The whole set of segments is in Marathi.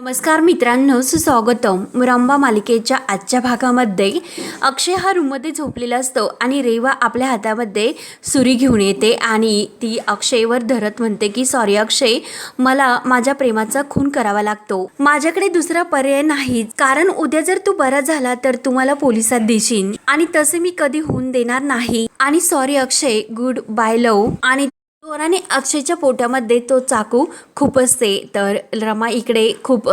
नमस्कार मित्रांनो सुस्वागतम. रंबा मालिकेच्या आजच्या भागामध्ये अक्षय हा रूममध्ये झोपलेला असतो आणि रेवा आपल्या हातामध्ये सुरी घेऊन येते आणि ती अक्षयवर धरत म्हणते की सॉरी अक्षय मला माझ्या प्रेमाचा खून करावा लागतो. माझ्याकडे दुसरा पर्याय नाही. कारण उद्या जर तू बरा झाला तर तू मला पोलिसात देशील आणि तसे मी कधी होऊन देणार नाही. आणि sorry Akshay good bye love आणि जोराने अक्षयच्या पोटामध्ये तो चाकू खूप असते तर रमा इकडे खूप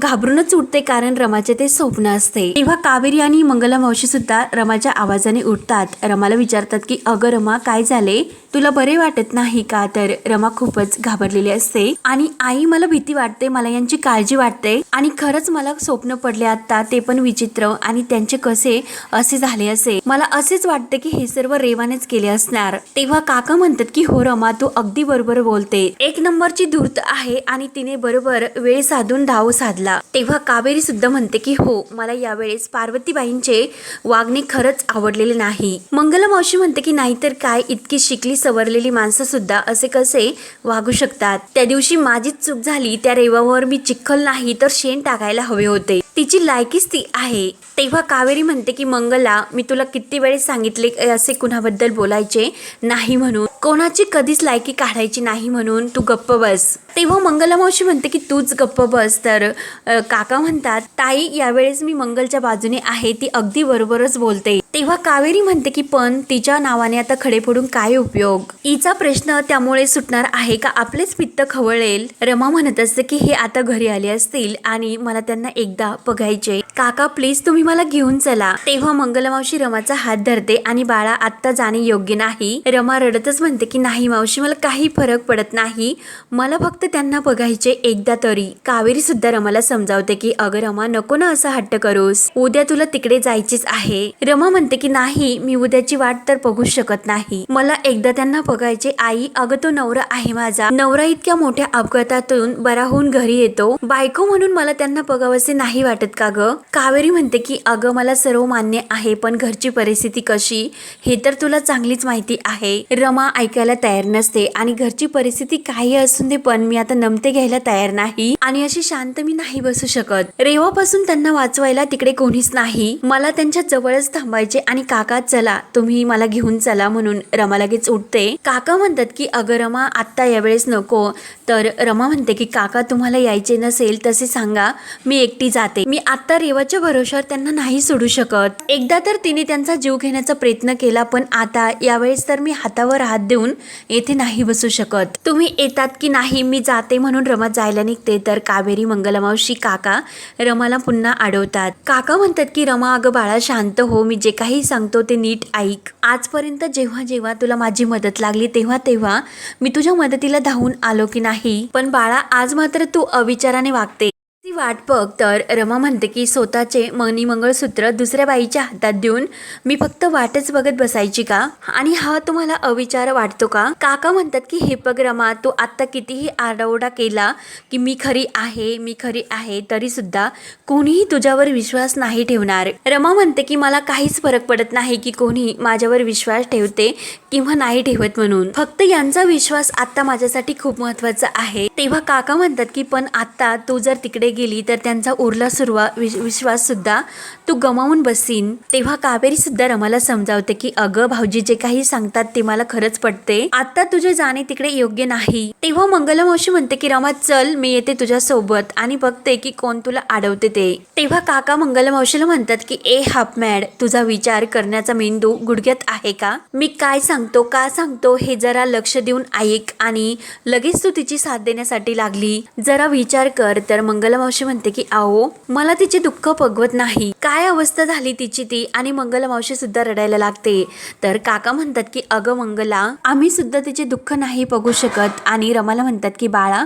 घाबरूनच उठते कारण रमाचे ते स्वप्न असते. तेव्हा कावेरी आणि मंगला मावशी सुद्धा रमाच्या आवाजाने उठतात. रमाला विचारतात की अगं रमा काय झाले? तुला बरे वाटत नाही का? तर रमा खूपच घाबरलेली असते. आणि आई मला भीती वाटते. मला यांची काळजी वाटते. आणि खरंच मला स्वप्न पडले आता ते पण विचित्र आणि त्यांचे कसे असे झाले असे. मला असेच वाटते की हे सर्व रेवानेच केले असणार. तेव्हा काका म्हणतात की हो रमा तू अगदी बरोबर बोलते. एक नंबरची धूर्त आहे आणि तिने बरोबर वेळ साधून धाव साधला. तेव्हा कावेरी सुद्धा म्हणते की हो मला यावेळेस पार्वतीबाईंचे वागणे खरंच आवडलेले नाही. मंगला मावशी म्हणते की नाहीतर काय इतकी शिकली सवरलेली माणसं सुद्धा असे कसे वागू शकतात? त्या दिवशी माझीच चूक झाली त्या रेवावर मी चिखल नाही तर शेण टाकायला हवे होते. तिची लायकीच ती आहे. तेव्हा कावेरी म्हणते की मंगला मी तुला किती वेळेस सांगितले असे कुणाबद्दल बोलायचे नाही म्हणून? कोणाची कधीच लायकी काढायची नाही म्हणून तू गप्प बस. तेव्हा मंगला मावशी म्हणते की तूच गप्प बस. तर काका म्हणतात ताई यावेळेस मी मंगलच्या बाजूने आहे ती अगदी बरोबरच बोलते. तेव्हा कावेरी म्हणते की पण तिच्या नावाने आता खडे फोडून काय उपयोग? इचा प्रश्न त्यामुळे सुटणार आहे का? आपलेच पित्त खवळेल. रमा म्हणत असते की हे आता घरी आले असतील आणि मला त्यांना एकदा बघायचे. काका प्लीज तुम्ही मला घेऊन चला. तेव्हा मंगलमावशी रमाचा हात धरते आणि बाळा आत्ता जाणे योग्य नाही. रमा रडतच म्हणते की नाही मावशी मला काही फरक पडत नाही. मला फक्त त्यांना बघायचे एकदा तरी. कावेरी सुद्धा रमाला समजावते की अगं रमा नको ना असा हट्ट करूस. उद्या तुला तिकडे जायचीच आहे. रमा म्हणते की नाही मी उद्याची वाट तर बघू शकत नाही. मला एकदा त्यांना बघायचे आई अगं तो नवरा आहे माझा. नवरा इतक्या मोठ्या अपघातातून बरा होऊन घरी येतो. बायको म्हणून मला त्यांना बघावसे नाही वाटत का ग? कावेरी म्हणते की अगं मला सर्व मान्य आहे पण घरची परिस्थिती कशी? हे तर तुला चांगलीच माहिती आहे. रमा ऐकायला तयार नसते आणि घरची परिस्थिती काही असून दे पण मी आता नमते घ्यायला तयार नाही आणि अशी शांत मी नाही बसू शकत. रेवापासून त्यांना वाचवायला तिकडे कोणीच नाही. मला त्यांच्या जवळच थांबायचे आणि काका चला तुम्ही मला घेऊन चला म्हणून रमा लगेच उठते. काका म्हणतात की अगं रमा आत्ता यावेळेस नको. तर रमा म्हणते की काका तुम्हाला यायचे नसेल तसे सांगा मी एकटी जाते. मी आत्ता रेवाच्या भरोशावर त्यांना नाही सोडू शकत. एकदा तर तिने त्यांचा जीव घेण्याचा प्रयत्न केला पण आता यावेळेस तर मी हातावर हात देऊन येथे नाही बसू शकत. तुम्ही येतात की नाही मी जाते म्हणून रमा जायला निघते. तर कावेरी मंगलमावशी काका रमाला पुन्हा अडवतात. काका म्हणतात की रमा अगं बाळा शांत हो मी जे काही सांगतो ते नीट ऐक. आजपर्यंत जेव्हा जेव्हा तुला माझी मदत लागली तेव्हा तेव्हा मी तुझ्या मदतीला धावून आलो की नाही? पण बाळा आज मात्र तू अविचाराने वागते. ती वाट बघ तर. रमा म्हणते की स्वतःचे मनी मंगळसूत्र दुसऱ्या बाईच्या हातात देऊन मी फक्त वाटच बघत बसायची का? आणि हा तुम्हाला अविचार वाटतो का? काका म्हणतात की हे बघ रमा तू आत्ता कितीही आरडाओरडा केला की मी खरी आहे मी खरी आहे तरी सुद्धा कोणीही तुझ्यावर विश्वास नाही ठेवणार. रमा म्हणते की मला काहीच फरक पडत नाही की कोणी माझ्यावर विश्वास ठेवते किंवा नाही ठेवत म्हणून. फक्त यांचा विश्वास आता माझ्यासाठी खूप महत्त्वाचा आहे. तेव्हा काका म्हणतात की पण आता तू जर तिकडे गेली तर त्यांचा उरला सुरवा विश्वास सुद्धा तू गमावून बसीन. तेव्हा कावेरी सुद्धा रमाला समजावते की अगं भाऊजी जे काही सांगतात ते मला खरंच पटते. आता तुझे जाणे तिकडे योग्य नाही. तेव्हा मंगलमावशी म्हणते की रमा चल मी येते तुझ्या सोबत आणि बघते की कोण तुला अडवते ते. तेव्हा काका मंगला मावशीला म्हणतात की ए हाफ मॅड तुझा विचार करण्याचा मेंदू गुडघ्यात आहे का? मी काय सांगतो का सांगतो हे जरा लक्ष देऊन ऐक आणि लगेच तू तिची साथ देण्यासाठी लागली. जरा विचार कर. तर मंगला मावशी म्हणते की आओ मला तिचे दुःख पगवत नाही. काय अवस्था झाली तिची ती? आणि मंगल मावशी सुद्धा रडायला लागते. तर काका म्हणतात की अगं मंगला आम्ही सुद्धा तिचे दुःख नाही बघू शकत. आणि रमाला म्हणतात की बाळा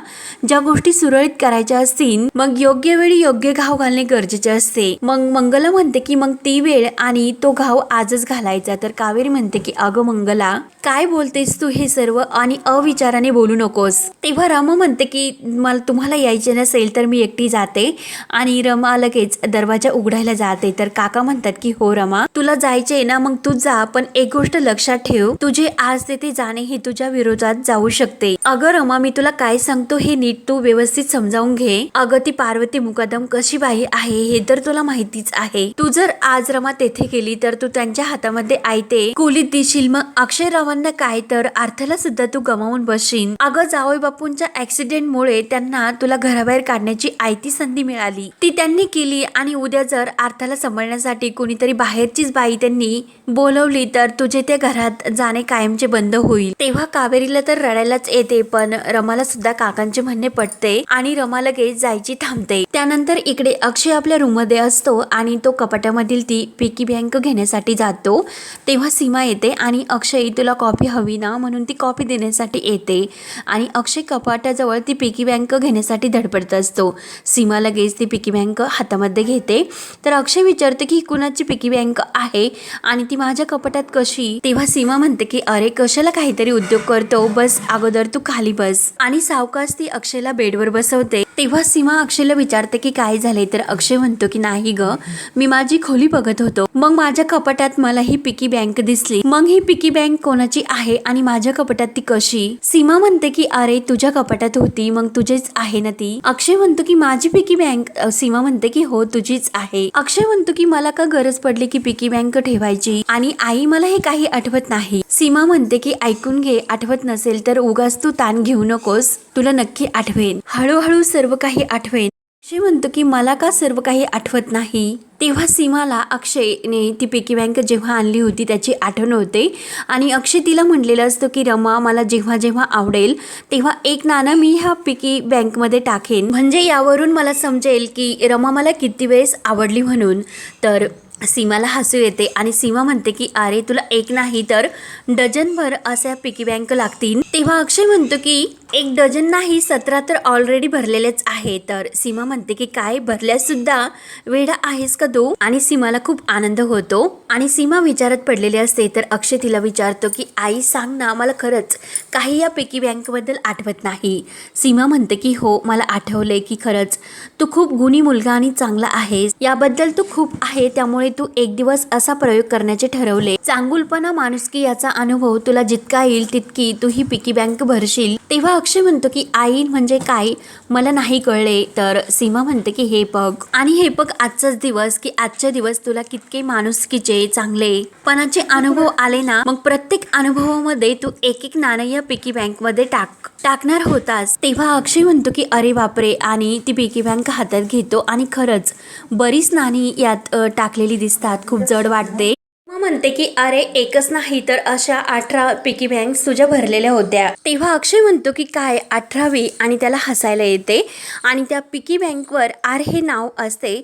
ज्या गोष्टी सुरळीत करायच्या असतील मग योग्य वेळी योग्य घाव घालणे गरजेचे असते. मग मंगला म्हणते की मग ती वेळ आणि तो घाव आजच घालायचा. तर कावेरी म्हणते की अगं मंगला काय बोलतेस तू हे सर्व? आणि अविचाराने बोलू नकोस. तेव्हा रम म्हणते की मला तुम्हाला यायचे नसेल तर मी एकटी जाते. आणि रमा लगेच दरवाजा उघडायला जाते. तर काका म्हणतात की हो रमा तुला जायचे ना मग तू जा पण एक गोष्ट लक्षात ठेव. तुझे आज तेथे जाणे हे तुझ्या विरोधात जाऊ शकते. अगं रमा मी तुला काय सांगतो हे नीट तू व्यवस्थित समजावून घे. अगं ती पार्वती मुकादम कशी बाई आहे हे तर तुला माहितीच आहे. तू जर आज रमा तेथे गेली तर तू त्यांच्या हातामध्ये आयते. कोलीत दिशील मग अक्षय रावांना काय? तर अर्थाला सुद्धा तू गमावून बसशील. अगं जावई बापूंच्या ऍक्सिडेंटमुळे त्यांना तुला घराबाहेर काढण्याची आयती संधी मिळाली. ती त्यांनी केली आणि उद्या जर अर्थाला सांभाळण्यासाठी कोणीतरी बाहेरचीच बाई त्यांनी बोलवली तर तुझे त्या घरात जाणे कायमचे बंद होईल. तेव्हा कावेरीला तर रडायलाच येते पण रमाला सुद्धा काकांचे म्हणणे पटते आणि रमा लगेच जायची थांबते. त्यानंतर इकडे अक्षय आपल्या रूममध्ये असतो आणि तो कपाटामधील ती पिकी बँक घेण्यासाठी जातो. तेव्हा सीमा येते आणि अक्षय तुला कॉफी हवी ना? म्हणून ती कॉफी देण्यासाठी येते. आणि अक्षय कपाटाजवळ ती पिकी बँक घेण्यासाठी धडपडत असतो. सीमा लगेच ती पिकी बँक हातामध्ये घेते. तर अक्षय विचारते की ही कुणाची पिकी बँक आहे? आणि ती माझ्या कपाटात कशी? तेव्हा सीमा म्हणते की अरे कशाला काहीतरी उद्योग करतो? बस अगोदर तू खाली बस. आणि सावकाश ती अक्षयला बेडवर बसवते. तेव्हा सीमा अक्षयला विचारते की काय झाले तर अक्षय म्हणतो की नाही ग मी माझी खोली बघत होतो. मग माझ्या कपाटात मला ही पिकी बँक दिसली. मग ही पिकी बँक कोणाची आहे आणि माझ्या कपाटात ती कशी? सीमा म्हणते की अरे तुझ्या कपाटात होती. मग तुझेच आहे ना ती. अक्षय म्हणतो की माझी पिकी बँक सीमा म्हणते की हो तुझीच आहे. अक्षय म्हणतो की मला का गरज पडली की पिकी बँक ठेवायची? आणि आई मला हे काही आठवत नाही. सीमा म्हणते की ऐकून घे आठवत नसेल तर उगाच तू ताण घेऊ नकोस. तुला नक्की आठवेन. हळूहळू सर्व काही आठवेन. अक्षय म्हणतो की मला का सर्व काही आठवत नाही? तेव्हा सीमाला अक्षयने ती पिकी बँक जेव्हा आणली होती त्याची आठवण होते. आणि अक्षय तिला म्हणलेलं असतं की रमा मला जेव्हा जेव्हा आवडेल तेव्हा एक नाणं मी ह्या पिकी बँकमध्ये टाकेन. म्हणजे यावरून मला समजेल की रमा मला किती वेळेस आवडली म्हणून. तर सीमाला हसू येते आणि सीमा म्हणते की अरे तुला एक नाही तर डझनभर अशा पिकी बँक लागतील. तेव्हा अक्षय म्हणतो की एक डझन नाही सतरा तर ऑलरेडी भरलेलेच आहे. तर सीमा म्हणते की काय? भरल्यास सुद्धा वेडा आहेस का तू? आणि सीमाला खूप आनंद होतो. आणि सीमा विचारत पडलेली असते तर अक्षय तिला विचारतो की आई सांग ना मला खरंच काही या पिकी बँकबद्दल आठवत नाही. सीमा म्हणते की हो मला आठवलंय की खरंच तू खूप गुणी मुलगा आणि चांगला आहेस. याबद्दल तू खूप आहे त्यामुळे तू एक दिवस असा प्रयोग करण्याचे ठरवले. चांगुलपणा माणुसकी याचा अनुभव तुला जितका येईल तितकी तू ही पिकी बँक भरशील. तेव्हा अक्षय म्हणतो की आई म्हणजे काय? मला नाही कळले. तर सीमा म्हणते की हे बघ. आणि हे बघ आजचाच दिवस की आजच्या दिवस तुला कितके माणुसकीचे चांगले. पणाचे अनुभव आले ना मग प्रत्येक अनुभवामध्ये तू एक एक नाणं या पिकी बँकमध्ये टाक. टाकणार होतास. तेव्हा अक्षय म्हणतो की अरे बापरे. आणि ती पिकी बँक हातात घेतो. आणि खरंच बरीच नाणी यात टाकलेली दिसतात. खूप जड वाटते. म्हणते की अरे एकच नाही तर अशा अठरा पिकी बँक तुझ्या भरलेल्या होत्या. तेव्हा अक्षय म्हणतो की काय अठरावी आणि त्याला हसायला येते आणि त्या पिकी बँकवर आर हे नाव असते.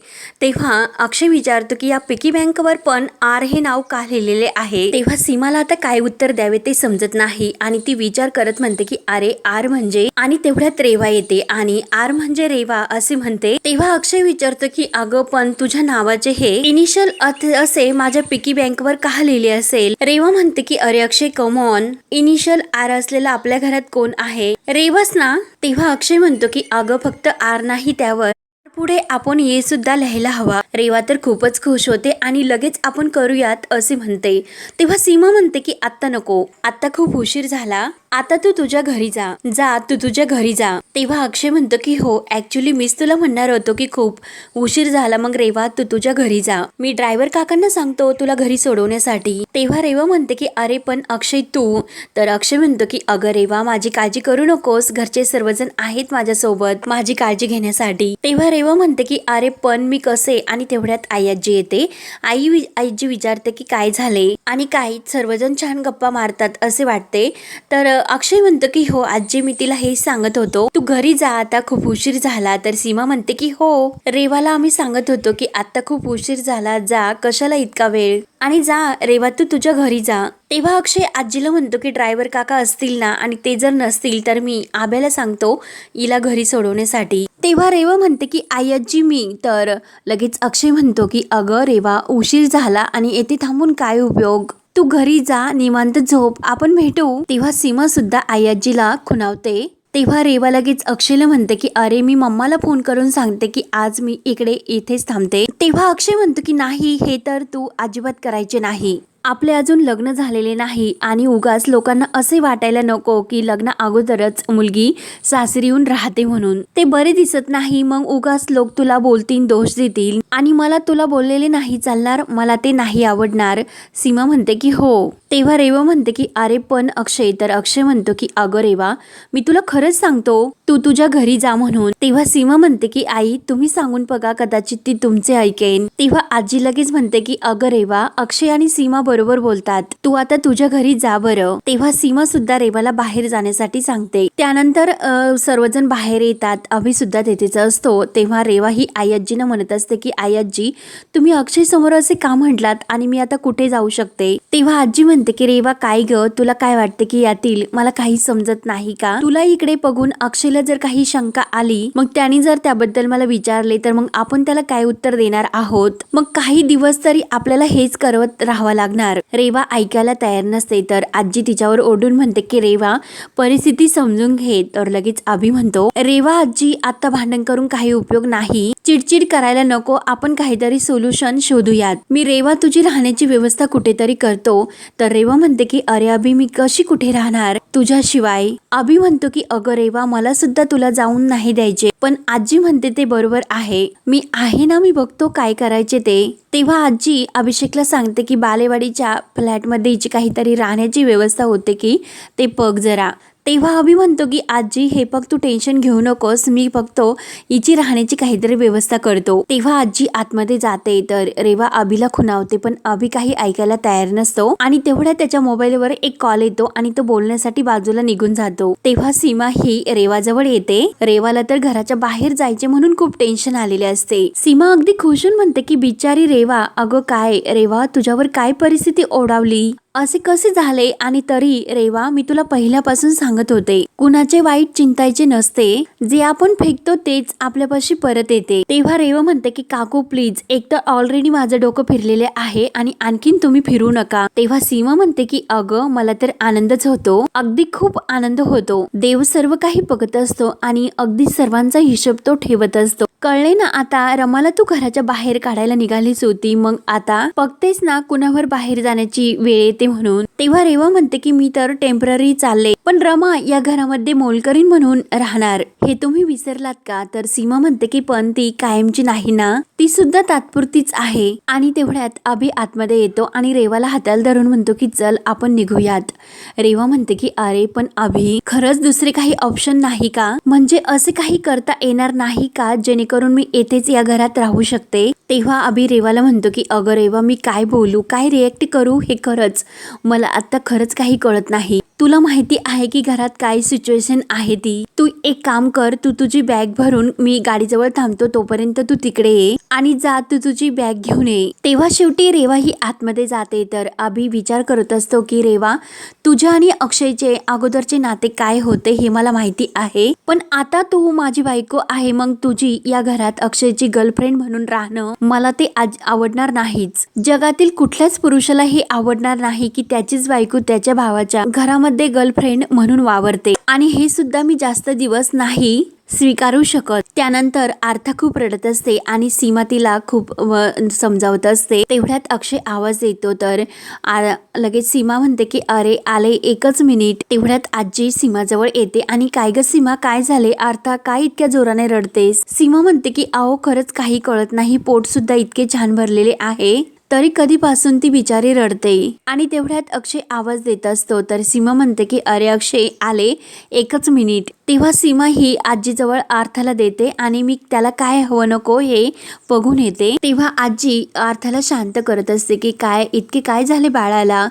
तेव्हा अक्षय विचारतो की या पिकी बँकवर पण आर हे नाव का लिहिलेले आहे? तेव्हा सीमाला आता काय उत्तर द्यावे ते समजत नाही आणि ती विचार करत म्हणते की अरे आर म्हणजे आणि तेवढ्यात रेवा येते आणि आर म्हणजे रेवा असे म्हणते. तेव्हा अक्षय विचारतो की अगं पण तुझ्या नावाचे हे इनिशियल असे माझ्या पिकी बँक बँकवर का लिहिले असेल. रेवा म्हणते की अरे अक्षय कमॉन इनिशियल आर असलेला आपल्या घरात कोण आहे? रेवाच ना तेव्हा अक्षय म्हणतो की अगं फक्त आर नाही त्यावर. पुढे आपण ये सुद्धा लिहायला हवा. रेवा तर खूपच खुश होते आणि लगेच आपण करूयात असे म्हणते. तेव्हा सीमा म्हणते की आत्ता नको. आत्ता खूप उशीर झाला. आता तू तुझ्या घरी जा. जा तू तुझ्या घरी जा. तेव्हा अक्षय म्हणतो की हो ऍक्च्युली मीच तुला म्हणणार होतो की खूप उशीर झाला मग रेवा तू तुझ्या घरी जा. मी ड्रायव्हर काकांना सांगतो तुला घरी सोडवण्यासाठी. तेव्हा रेवा म्हणते की अरे पण अक्षय तू? तर अक्षय म्हणतो की अगं रेवा माझी काळजी करू नकोस. घरचे सर्वजण आहेत माझ्यासोबत माझी काळजी घेण्यासाठी. तेव्हा रेवा म्हणते की अरे पण मी कसे? आणि तेवढ्यात आई आजी येते. आई वि- आजी विचारते की काय झाले? आणि काही सर्वजण छान गप्पा मारतात असे वाटते. तर अक्षय म्हणतो की हो आजी मी तिला हेच सांगत होतो. तू घरी जा आता खूप उशीर झाला. तर सीमा म्हणते की हो. रेवाला आम्ही सांगत होतो की आता खूप उशीर झाला जा कशाला इतका वेळ? आणि जा रेवा तू तुझ्या घरी जा. तेव्हा अक्षय आजीला म्हणतो की ड्रायव्हर काका असतील ना आणि ते जर नसतील तर मी आब्याला सांगतो हिला घरी सोडवण्यासाठी. तेव्हा रेवा म्हणते की आई आजी मी. तर लगेच अक्षय म्हणतो की अगं रेवा उशीर झाला आणि येथे थांबून काय उपयोग? तू घरी जा निवांत झोप. आपण भेटू. तेव्हा सीमा सुद्धा आई आजीला खुणावते. तेव्हा रेवा लगेच अक्षयला म्हणते की अरे मी मम्माला फोन करून सांगते की आज मी इकडे इथेच थांबते. तेव्हा अक्षय म्हणतो की नाही हे तर तू अजिबात करायचे नाही. आपले अजून लग्न झालेले नाही आणि उगाच लोकांना असे वाटायला नको की लग्न अगोदरच मुलगी सासरी येऊन राहते म्हणून. ते बरे दिसत नाही मग उगाच लोक तुला बोलतील दोष देतील. आणि मला तुला बोललेले नाही चालणार मला ते नाही आवडणार. सीमा म्हणते की हो. तेव्हा रेवा म्हणते की अरे पण अक्षय. तर अक्षय म्हणतो की अगं रेवा मी तुला खरंच सांगतो तू तुझ्या घरी जा म्हणून. तेव्हा सीमा म्हणते की आई तुम्ही सांगून बघा कदाचित ती तुमचे ऐकेन. तेव्हा आजी लगेच म्हणते की अगं रेवा अक्षय आणि सीमा बरोबर बोलतात. तू आता तुझ्या घरी जा बरं. तेव्हा सीमा सुद्धा रेवाला बाहेर जाण्यासाठी सांगते. त्यानंतर सर्वजण बाहेर येतात. अभि सुद्धा तेथेच असतो. तेव्हा रेवा ही आई आजीनं म्हणत असते की आई आजी तुम्ही अक्षय समोर असे का म्हटलात आणि मी आता कुठे जाऊ शकते? तेव्हा आजी म्हणते की रेवा काय ग? तुला काय वाटते की यातील मला काही समजत नाही का? तुला इकडे बघून अक्षयला जर काही शंका आली मग त्याने जर त्याबद्दल मला विचारले तर मग आपण त्याला काय उत्तर देणार आहोत? मग काही दिवस तरी आपल्याला हेच करत राहावं लागणार. रेवा ऐकायला तयार नसते तर आजी तिच्यावर ओढून म्हणते की रेवा परिस्थिती समजून घे. तर लगेच आभी म्हणतो रेवा आजी आता भांडण करून काही उपयोग नाही. चिडचिड करायला नको. आपण काहीतरी सोल्युशन शोधूयात. मी रेवा तुझी राहण्याची व्यवस्था कुठेतरी करतो. तर रेवा म्हणते की अरे अभि मी कशी कुठे राहणार? तुझ्याशिवाय. अभि म्हणतो की अगं रेवा मला सुद्धा तुला जाऊन नाही द्यायचे. पण आजी म्हणते ते बरोबर आहे. मी आहे ना मी बघतो काय करायचे ते. तेव्हा आजी अभिषेकला सांगते की बालेवाडीच्या फ्लॅटमध्ये हिची काहीतरी राहण्याची व्यवस्था होते की ते बघ जरा. तेव्हा अभि म्हणतो की आजी हे बघ तू टेन्शन घेऊ नकोस. मी बघतो हिची राहण्याची काहीतरी व्यवस्था करतो. तेव्हा आजी आतमध्ये जाते. तर रेवा अभिला खुणावते पण अभि काही ऐकायला तयार नसतो. आणि तेवढ्या त्याच्या मोबाईलवर एक कॉल येतो आणि तो बोलण्यासाठी बाजूला निघून जातो. तेव्हा सीमा ही रेवाजवळ येते. रेवाला तर घराच्या बाहेर जायचे म्हणून खूप टेन्शन आलेले असते. सीमा अगदी खुशून म्हणते की बिचारी रेवा अगं काय? रेवा तुझ्यावर काय परिस्थिती ओढावली? असे कसे झाले आणि तरी रेवा मी तुला पहिल्यापासून सांगत होते. कुणाचे वाईट चिंतायचे नसते. जे आपण फेकतो तेच आपल्यापाशी परत येते. तेव्हा रेवा म्हणते की काकू प्लीज एक तर ऑलरेडी माझं डोकं फिरलेले आहे आणि आणखीन तुम्ही फिरू नका. तेव्हा सीमा म्हणते की अगं मला तर आनंदच होतो. अगदी खूप आनंद होतो. देव सर्व काही बघत असतो आणि अगदी सर्वांचा हिशोब तो ठेवत असतो. कळले ना आता रमाला तू घराच्या बाहेर काढायला निघालीच होती. मग आता? बघतेस ना कुणावर बाहेर जाण्याची वेळ येते म्हणून. तेव्हा रेवा म्हणते की मी तर टेंपररी चालले पण रमा या घरामध्ये मोलकरीन म्हणून राहणार. हे तुम्ही विसरलात का? तर सीमा म्हणते की पण ती कायमची नाही ना. ती सुद्धा तात्पुरतीच आहे. आणि तेवढ्यात अभि आतमध्ये येतो आणि रेवाला हाताला धरून म्हणतो की चल आपण निघूयात. रेवा म्हणते की अरे पण अभि खरंच दुसरे काही ऑप्शन नाही का? म्हणजे असे काही करता येणार नाही का? जेणेकरून मी येथेच या घरात राहू शकते. तेव्हा अभि रेवाला म्हणतो की अगं रेवा मी काय बोलू? काय रिएक्ट करू? हे खरंच. मला आत्ता खरंच काही कळत नाही. तुला माहिती आहे की घरात काय सिच्युएशन आहे ती. तू एक काम कर तू तुझी बॅग भरून मी गाडीजवळ थांबतो तोपर्यंत तू तिकडे ये आणि जा तू तुझी बॅग घेऊन ये. तेव्हा शेवटी रेवा ही आतमध्ये जाते. तर अभि विचार करत असतो की रेवा तुझ्या आणि अक्षयचे अगोदरचे नाते काय होते हे मला माहिती आहे. पण आता तू माझी बायको आहे मग तुझी या घरात अक्षयची गर्लफ्रेंड म्हणून राहणं मला ते आज आवडणार नाहीच. जगातील कुठल्याच पुरुषाला हे आवडणार नाही की त्याचीच बायको त्याच्या भावाच्या घरामध्ये मध्ये गर्लफ्रेंड म्हणून वावरते. आणि हे सुद्धा मी जास्त दिवस नाही स्वीकारू शकत. त्यानंतर आर्था खूप रडत असते आणि सीमा तिला खूप समजावत असते. तेवढ्यात अक्षय आवाज येतो तर आ- लगेच सीमा म्हणते की अरे आले एकच मिनिट. तेवढ्यात आजी सीमाजवळ येते आणि काय ग सीमा काय झाले? आर्था काय इतक्या जोराने रडतेस? सीमा म्हणते की अहो खरंच काही कळत नाही. पोट सुद्धा इतके छान भरलेले आहे. तरी कधीपासून ती बिचारी रडते? आणि तेवढ्यात अक्षय आवाज देत असतो. तर सीमा म्हणते की अरे अक्षय आले. एकच मिनिट. तेव्हा सीमा ही आजीजवळ आर्थाला देते आणि मी त्याला काय हवं नको हे बघून येते. तेव्हा आजी आर्थाला शांत करत असते की काय इतके काय झाले बाळाला?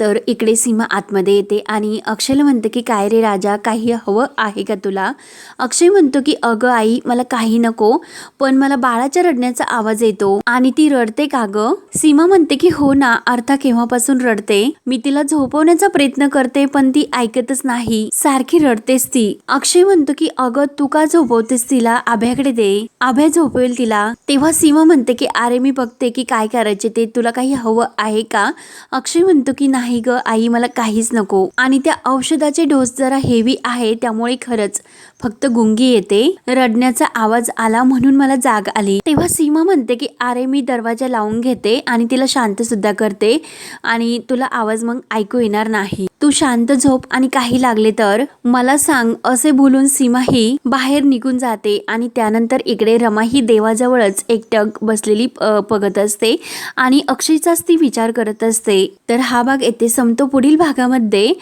तर इकडे सीमा आतमध्ये येते आणि अक्षयला म्हणते की काय रे राजा काही हवं आहे का तुला? अक्षय म्हणतो की अगं आई मला काही नको पण मला बाळाच्या रडण्याचा आवाज येतो. आणि ती रडते का गं? सीमा म्हणते की हो ना अर्था केव्हापासून रडते? मी तिला झोपवण्याचा प्रयत्न करते पण ती ऐकतच नाही. सारखी रडतेस ती. अक्षय म्हणतो की अगं तू का झोपवतेस तिला? आभ्याकडे दे. आभ्या झोपवेल तिला. तेव्हा सीमा म्हणते की अरे मी बघते की काय करायचे ते. तुला काही हवं आहे का? अक्षय म्हणतो की नाही ग आई मला काहीच नको. आणि त्या औषधाचे डोस जरा हेवी आहे त्यामुळे खरंच. फक्त गुंगी येते. रडण्याचा आवाज आला म्हणून मला जाग आली. तेव्हा सीमा म्हणते की अरे मी दरवाजा लावून घेते आणि तिला शांत सुद्धा करते आणि तुला आवाज मग ऐकू येणार नाही. तू शांत झोप आणि काही लागले तर मला सांग असे बोलून सीमा ही बाहेर निघून जाते आणि त्यानंतर इकडे रमा ही देवाजवळच एकटक बसलेली बघत असते आणि अक्षयचाच ती विचार करत असते. तर हा भाग येथे संपतो. पुढील भागामध्ये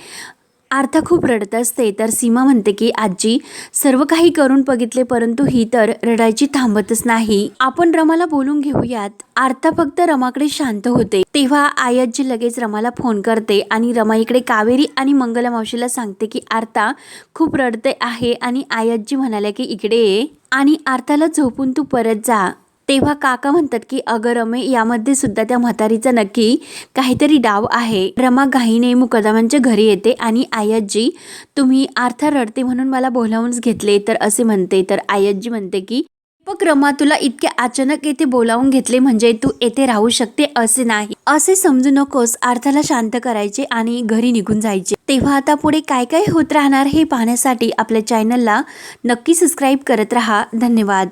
आर्था खूप रडत असते. तर सीमा म्हणते की आजी सर्व काही करून बघितले परंतु ही तर रडायची थांबतच नाही. आपण रमाला बोलून घेऊयात. आर्था फक्त रमाकडे शांत होते. तेव्हा आयाजी लगेच रमाला फोन करते आणि रमा इकडे कावेरी आणि मंगला मावशीला सांगते की आर्था खूप रडते आहे आणि आयाजी म्हणाल्या की इकडे ये आणि आर्थाला झोपून तू परत जा. तेव्हा काका म्हणतात की अगं रमे यामध्ये सुद्धा त्या म्हातारीचा नक्की काहीतरी डाव आहे. रमा घाईने मुकदमांच्या घरी येते आणि आयाजी तुम्ही आर्था रडते म्हणून मला बोलावूनच घेतले. तर असे म्हणते. तर आयाजी म्हणते की बघ रमा तुला इतके अचानक येथे बोलावून घेतले म्हणजे तू येथे राहू शकते असे नाही. असे समजू नकोस. अर्थाला शांत करायचे आणि घरी निघून जायचे. तेव्हा आता पुढे काय काय होत राहणार हे पाहण्यासाठी आपल्या चॅनलला नक्की सबस्क्राईब करत राहा. धन्यवाद.